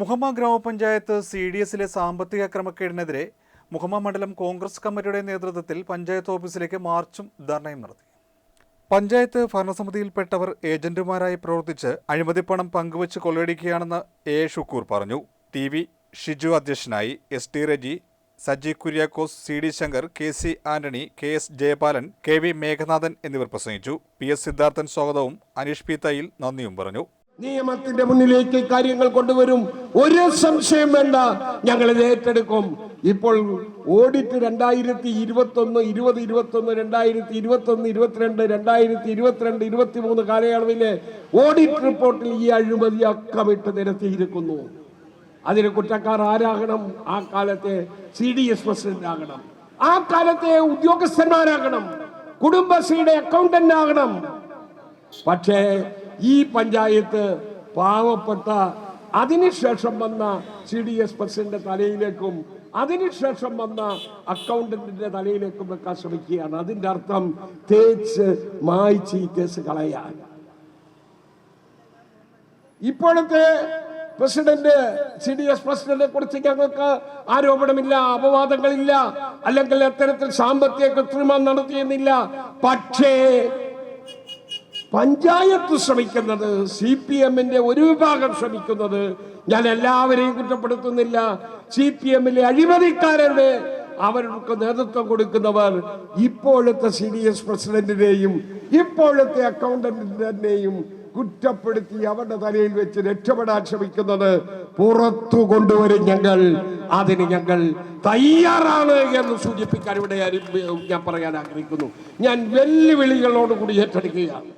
മുഹമ്മ ഗ്രാമപഞ്ചായത്ത് C D എസിലെ സാമ്പത്തിക ക്രമക്കേടിനെതിരെ മുഹമ്മ മണ്ഡലം കോൺഗ്രസ് കമ്മിറ്റിയുടെ നേതൃത്വത്തിൽ പഞ്ചായത്ത് ഓഫീസിലേക്ക് മാർച്ചും ധർണയും നടത്തി. പഞ്ചായത്ത് ഭരണസമിതിയിൽപ്പെട്ടവർ ഏജന്റുമാരായി പ്രവർത്തിച്ച് അഴിമതിപ്പണം പങ്കുവച്ച് കൊള്ളയടിക്കുകയാണെന്ന് എ ഷുക്കൂർ പറഞ്ഞു. ടി വി ഷിജു അധ്യക്ഷനായി S T Reji Saji Kuriakose C D Shankar K C Antony K S Jayapalan K V Meghanathan എന്നിവർ പ്രസംഗിച്ചു. പി എസ് സിദ്ധാർത്ഥൻ സ്വാഗതവും അനീഷ് പി നന്ദിയും പറഞ്ഞു. നിയമത്തിന്റെ മുന്നിലേക്ക് കാര്യങ്ങൾ കൊണ്ടുവരും. ഒരു സംശയം വേണ്ട. ഞങ്ങൾ ഇത് ഏറ്റെടുക്കും. ഇപ്പോൾ ഓഡിറ്റ് രണ്ടായിരത്തി ഇരുപത്തി ഒന്ന് ഇരുപത് ഇരുപത്തി ഒന്ന് രണ്ടായിരത്തി ഇരുപത്തി ഒന്ന് ഇരുപത്തിരണ്ട് രണ്ടായിരത്തി ഇരുപത്തിരണ്ട് ഇരുപത്തി മൂന്ന് കാലയളവിലെ ഓഡിറ്റ് റിപ്പോർട്ടിൽ ഈ അഴിമതി അക്കമിട്ട് നിരത്തിയിരിക്കുന്നു. അതിന് കുറ്റക്കാർ ആരാകണം? ആ കാലത്തെ സി ഡി എസ് പ്രസിഡന്റ് ആകണം ആ കാലത്തെ ഉദ്യോഗസ്ഥന്മാരാകണം. കുടുംബശ്രീയുടെ അക്കൗണ്ടന്റ് ആകണം പക്ഷേ ഈ പഞ്ചായത്ത് പാവപ്പെട്ട അതിനുശേഷം വന്ന സി ഡി എസ് പ്രസിഡന്റ് തലയിലേക്കും അതിനുശേഷം വന്ന അക്കൗണ്ടന്റിന്റെ തലയിലേക്കും വെക്കാൻ ശ്രമിക്കുകയാണ്. അതിന്റെ അർത്ഥം തേച്ച് മായ്ച്ച് ഈ കേസ് കളയാൻ. ഇപ്പോഴത്തെ പ്രസിഡന്റ് സി ഡി എസ് പ്രസിഡന്റിനെ കുറിച്ച് ഞങ്ങൾക്ക് ആരോപണമില്ല അപവാദങ്ങളില്ല അല്ലെങ്കിൽ അത്തരത്തിൽ സാമ്പത്തിക കൃത്രിമം നടത്തിയെന്നില്ല. പക്ഷേ പഞ്ചായത്ത് ശ്രമിക്കുന്നത് സി പി എമ്മിന്റെ ഒരു വിഭാഗം ശ്രമിക്കുന്നത് ഞാൻ എല്ലാവരെയും കുറ്റപ്പെടുത്തുന്നില്ല. സി പി എമ്മിലെ അഴിമതിക്കാരുടെ അവർക്ക് നേതൃത്വം കൊടുക്കുന്നവർ ഇപ്പോഴത്തെ സി ഡി എസ് പ്രസിഡന്റിനെയും ഇപ്പോഴത്തെ അക്കൗണ്ടന്റിനെയും കുറ്റപ്പെടുത്തി അവരുടെ തലയിൽ വെച്ച് രക്ഷപ്പെടാൻ ശ്രമിക്കുന്നത് പുറത്തു കൊണ്ടുവരും ഞങ്ങൾ. അതിന് ഞങ്ങൾ തയ്യാറാണ് എന്ന് സൂചിപ്പിക്കാൻ ഇവിടെ ഞാൻ പറയാൻ ആഗ്രഹിക്കുന്നു. ഞാൻ വെല്ലുവിളികളോട് കൂടി ഏറ്റെടുക്കുകയാണ്.